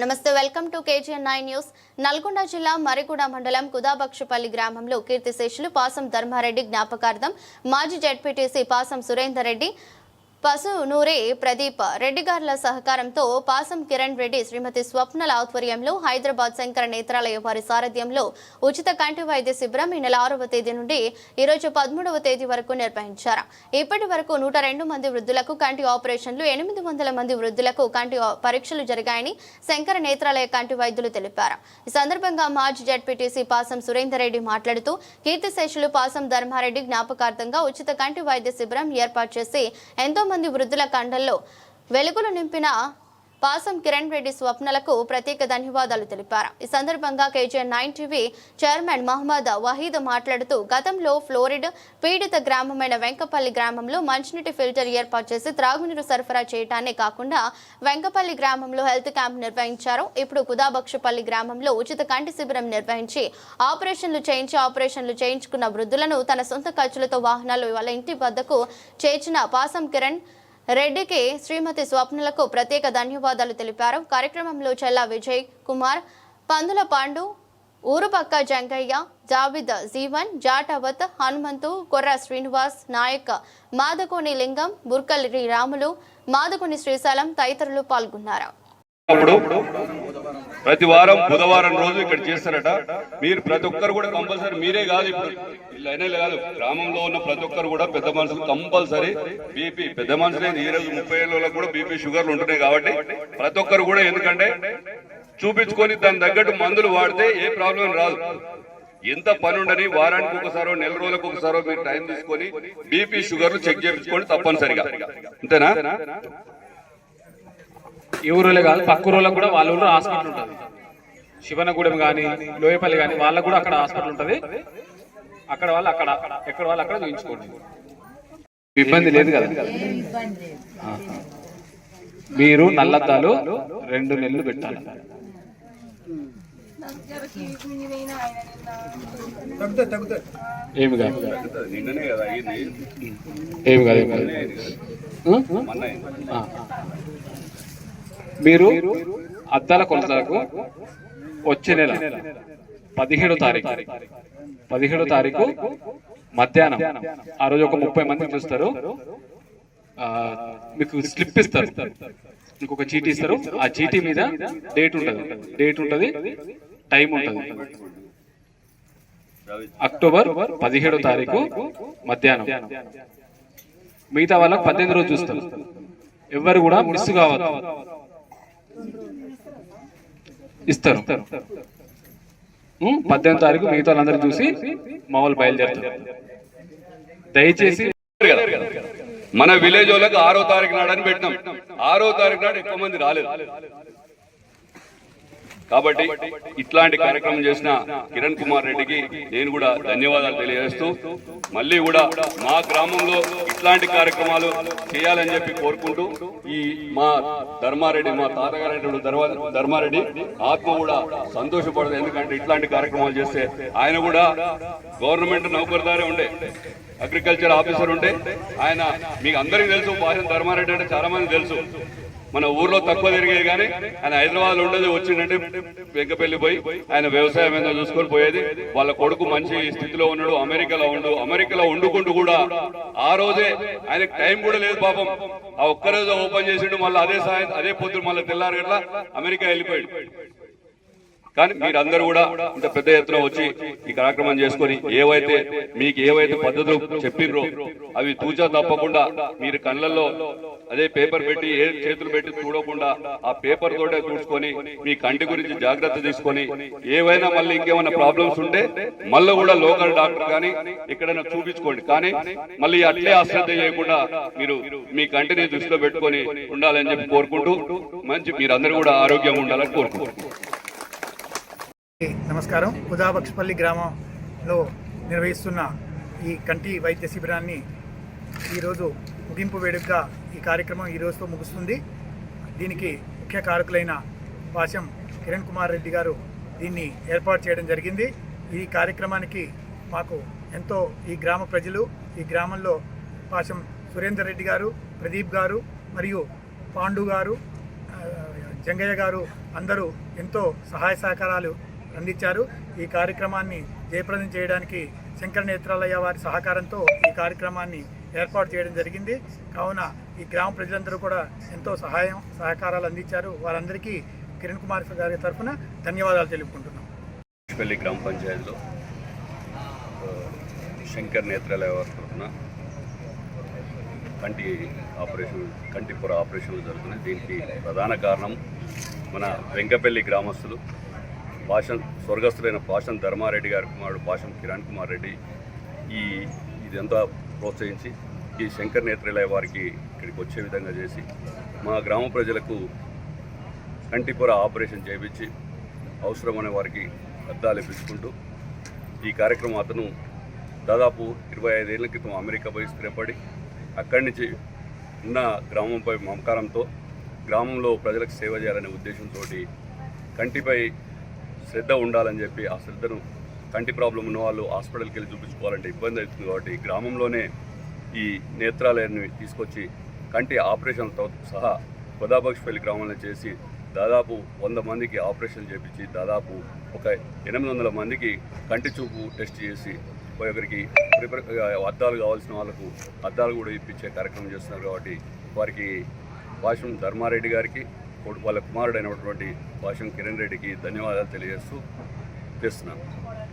నమస్తే welcome to KGN nine news. Nalgonda జిల్లా మరిగూడ మండలం కుదాబక్షపల్లి గ్రామంలో కీర్తిశేషులు పాసం ధర్మారెడ్డి జ్ఞాపకార్థం మాజీ జడ్పీటీసీ పాసం సురేందర్ రెడ్డి పశు నూరే ప్రదీప్ రెడ్డి గారుల సహకారంతో పాసం కిరణ్ రెడ్డి శ్రీమతి స్వప్నల ఆధ్వర్యంలో హైదరాబాద్ శంకర నేత్రాలయ వారి సారథ్యంలో ఉచిత కంటి వైద్య శిబిరం ఈ నెల ఆరవ తేదీ నుండి ఈ రోజు పదమూడవ తేదీ వరకు నిర్వహించారు. ఇప్పటి వరకు నూట రెండు మంది వృద్ధులకు కంటి ఆపరేషన్లు ఎనిమిది వందల మంది వృద్ధులకు కంటి పరీక్షలు జరిగాయని శంకర నేత్రాలయ కంటి వైద్యులు తెలిపారు. ఈ సందర్భంగా మాజీ జడ్పీటీసీ పాసం సురేందర్ రెడ్డి మాట్లాడుతూ కీర్తిశేషులు పాసం ధర్మారెడ్డి జ్ఞాపకార్థంగా ఉచిత కంటి వైద్య శిబిరం ఏర్పాటు చేసి ఎంతో మంది వృద్ధుల కండల్లో వెలుగులు నింపిన పాసం కిరణ్ రెడ్డి స్వప్నలకు ప్రత్యేక ధన్యవాదాలు తెలిపారు. ఈ సందర్భంగా KGN nine TV chairman Mohammed Waheed మాట్లాడుతూ గతంలో ఫ్లోరిడ్ పీడిత గ్రామమైన వెంకపల్లి గ్రామంలో మంచినీటి ఫిల్టర్ ఏర్పాటు చేసి త్రాగునీరు సరఫరా చేయడానే కాకుండా వెంకపల్లి గ్రామంలో హెల్త్ క్యాంప్ నిర్వహించారు. ఇప్పుడు కుదాబక్షపల్లి గ్రామంలో ఉచిత కంటి శిబిరం నిర్వహించి ఆపరేషన్లు చేయించి ఆపరేషన్లు చేయించుకున్న వృద్ధులను తన సొంత ఖర్చులతో వాహనాలు వాళ్ళ ఇంటి వద్దకు చేర్చిన పాసం కిరణ్ రెడ్డికి శ్రీమతి స్వప్నలకు ప్రత్యేక ధన్యవాదాలు తెలిపారు. కార్యక్రమంలో చెల్లా విజయ్ కుమార్ పందుల పాండు ఊరుపక్క జంగయ్య జావిద్ జీవన్ జాటవత్ హనుమంతు కొర్ర శ్రీనివాస్ నాయక్ మాదకోని లింగం బుర్కలి రాములు మాదకోని శ్రీశైలం తదితరులు పాల్గొన్నారు. ప్రతి వారం బుధవారం రోజు ఇక్కడ చేస్తారట. మీరు ప్రతి ఒక్కరు కూడా కంపల్సరీ మీరే కాదు ఇప్పుడు. ఇలానే కాదు. గ్రామంలో ఉన్న ప్రతి ఒక్కరు కూడా పెద్ద మనుషులు కంపల్సరీ బీపీ పెద్ద మనుషులే ఈ రోజు ముప్పై ఏళ్ళలో కూడా బీపీ షుగర్లు ఉంటున్నాయి కాబట్టి ప్రతి ఒక్కరు కూడా ఎందుకంటే చూపించుకొని దాని తగ్గట్టు మందులు వాడితే ఏ ప్రాబ్లం రాదు. ఎంత పని ఉండని వారానికి ఒకసారో నెల రోజులకు ఒకసారో మీరు టైం తీసుకొని బీపీ షుగర్లు చెక్ చేయించుకోండి తప్పనిసరిగా. అంతేనా? ఈ ఊరిలో కాదు పక్క ఊరిలో కూడా వాళ్ళ ఊళ్ళో హాస్పిటల్ ఉంటుంది. శివనగూడెం కానీ లోయపల్లి కానీ వాళ్ళకు కూడా అక్కడ హాస్పిటల్ ఉంటుంది. అక్కడ వాళ్ళు అక్కడ ఎక్కడ వాళ్ళు అక్కడ చూపించుకోండి ఇబ్బంది లేదు కదా. మీరు నల్లద్దాలు రెండు నెలలు పెట్టాలి. ఏమి కాదు. ఏమి కాదు ఏమి. మీరు అద్దాల కొలతలకు వచ్చే నెల పదిహేడో తారీఖు. పదిహేడో తారీఖు మధ్యాహ్నం. ఆ రోజు ఒక ముప్పై మంది చూస్తారు. మీకు స్లిప్ ఇస్తారు. మీకు ఒక చీటీ ఇస్తారు. ఆ చీటీ మీద డేట్ ఉంటుంది. డేట్ ఉంటుంది. టైం ఉంటుంది. అక్టోబర్ పదిహేడో తారీఖు మధ్యాహ్నం. మిగతా వాళ్ళకి పద్దెనిమిది రోజు చూస్తారు. ఎవరు కూడా మిస్ కావద్దు. ఇస్తారు. పద్దెనిమిది తారీఖు మిగతా వాళ్ళందరూ చూసి మా వాళ్ళు బయలుదేరుతారు. దయచేసి మన విలేజ్ వాళ్ళకి ఆరో తారీఖు నాడని పెట్టినాం. ఆరో తారీఖు నాడు ఎక్కువ మంది రాలేదు. కాబట్టి ఇట్లాంటి కార్యక్రమం చేసిన కిరణ్ కుమార్ రెడ్డికి నేను కూడా ధన్యవాదాలు తెలియజేస్తూ మళ్ళీ కూడా మా గ్రామంలో ఇట్లాంటి కార్యక్రమాలు చేయాలని చెప్పి కోరుకుంటూ ఈ మా ధర్మారెడ్డి మా తాతగారైన ధర్మారెడ్డి ఆత్మ కూడా సంతోషపడదు. ఎందుకంటే ఇట్లాంటి కార్యక్రమాలు చేస్తే ఆయన కూడా గవర్నమెంట్ నౌకరుదారే ఉండే. అగ్రికల్చర్ ఆఫీసర్ ఉంటే ఆయన మీకు అందరికీ తెలుసు పాసిన ధర్మారెడ్డి అంటే చాలా మంది తెలుసు. మన ఊర్లో తక్కువ తిరిగేది కానీ ఆయన హైదరాబాద్లో ఉండేది వచ్చిందంటే వెంకపల్లి పోయి ఆయన వ్యవసాయం ఏదో చూసుకొని పోయేది. వాళ్ళ కొడుకు మంచి స్థితిలో ఉన్నాడు అమెరికాలో ఉండు అమెరికాలో వండుకుంటూ కూడా ఆ రోజే ఆయనకు టైం కూడా లేదు పాపం. ఆ ఒక్కరోజు ఓపెన్ చేసిండు మళ్ళీ అదే సాయం అదే పొద్దున మళ్ళీ తెల్లారు గట్లా అమెరికా వెళ్ళిపోయాడు. కానీ మీరందరూ కూడా ఇంత పెద్ద ఎత్తున వచ్చి ఈ కార్యక్రమం చేసుకొని ఏవైతే మీకు ఏవైతే పద్ధతులు చెప్పిర్రో అవి తూచా తప్పకుండా మీరు కళ్ళల్లో అదే పేపర్ పెట్టి ఏ చేతులు పెట్టి చూడకుండా ఆ పేపర్ తోటే చూసుకొని మీ కంటి గురించి జాగ్రత్త తీసుకొని ఏవైనా మళ్ళీ ఇంకేమైనా ప్రాబ్లమ్స్ ఉంటే మళ్ళీ కూడా లోకల్ డాక్టర్ కానీ ఎక్కడైనా చూపించుకోండి. కానీ మళ్ళీ అట్లే అశ్రద్ధ చేయకుండా మీరు మీ కంటిని దృష్టిలో పెట్టుకొని ఉండాలని చెప్పి కోరుకుంటూ మంచి మీరందరూ కూడా ఆరోగ్యంగా ఉండాలని కోరుకుంటున్నాను నమస్కారం. ఉదాబక్షపల్లి గ్రామంలో నిర్వహిస్తున్న ఈ కంటి వైద్య శిబిరాన్ని ఈరోజు ముగింపు వేడుకగా ఈ కార్యక్రమం ఈ రోజుతో ముగుస్తుంది. దీనికి ముఖ్య కారకులైన పాశం కిరణ్ కుమార్ రెడ్డి గారు దీన్ని ఏర్పాటు చేయడం జరిగింది. ఈ కార్యక్రమానికి మాకు ఎంతో ఈ గ్రామ ప్రజలు ఈ గ్రామంలో పాశం సురేందర్ రెడ్డి గారు ప్రదీప్ గారు మరియు పాండు గారు జంగయ్య గారు అందరూ ఎంతో సహాయ సహకారాలు అందించారు. ఈ కార్యక్రమాన్ని జయప్రదం చేయడానికి శంకర నేత్రాలయ్య వారి సహకారంతో ఈ కార్యక్రమాన్ని ఏర్పాటు చేయడం జరిగింది. కావున ఈ గ్రామ ప్రజలందరూ కూడా ఎంతో సహాయం సహకారాలు అందించారు. వారందరికీ కిరణ్ కుమార్ గారి తరఫున ధన్యవాదాలు తెలుపుకుంటున్నాం. పెళ్ళి గ్రామ పంచాయతీలో శంకర్ నేత్రాలయ వారి తరఫున కంటి ఆపరేషన్ కంటిపూర ఆపరేషన్లు జరుగుతున్నాయి. దీనికి ప్రధాన కారణం మన వెంకపల్లి గ్రామస్తులు. పాషన్ స్వర్గస్థులైన పాషన్ ధర్మారెడ్డి గారి కుమారుడు పాషన్ కిరణ్ కుమార్ రెడ్డి ఈ ఇదంతా ప్రోత్సహించి ఈ శంకర్ నేత్రాలయ వారికి ఇక్కడికి వచ్చే విధంగా చేసి మా గ్రామ ప్రజలకు కంటిపొర ఆపరేషన్ చేయించి అవసరమైన వారికి అద్దాలు ఇప్పించుకుంటూ ఈ కార్యక్రమం అతను దాదాపు ఇరవై ఐదేళ్ళ క్రితం అమెరికా పోయి స్థిరపడి అక్కడి నుంచి ఉన్న గ్రామంపై మమకారంతో గ్రామంలో ప్రజలకు సేవ చేయాలనే ఉద్దేశంతో కంటిపై శ్రద్ధ ఉండాలని చెప్పి ఆ శ్రద్ధను కంటి ప్రాబ్లం ఉన్న వాళ్ళు హాస్పిటల్కి వెళ్ళి చూపించుకోవాలంటే ఇబ్బంది అవుతుంది కాబట్టి గ్రామంలోనే ఈ నేత్రాలయాన్ని తీసుకొచ్చి కంటి ఆపరేషన్తో సహా గోదాబక్షపల్లి గ్రామంలో చేసి దాదాపు వంద మందికి ఆపరేషన్ చేపించి దాదాపు ఒక ఎనిమిది వందల మందికి కంటి చూపు టెస్ట్ చేసి ఒకరికి ప్రిపేర్ అద్దాలు కావాల్సిన వాళ్ళకు అద్దాలు కూడా ఇప్పించే కార్యక్రమం చేస్తున్నారు కాబట్టి వారికి వాషం ధర్మారెడ్డి గారికి వాళ్ళ కుమారుడైనటువంటి భాషం కిరణ్ రెడ్డికి ధన్యవాదాలు తెలియజేస్తూ చేస్తున్నాను.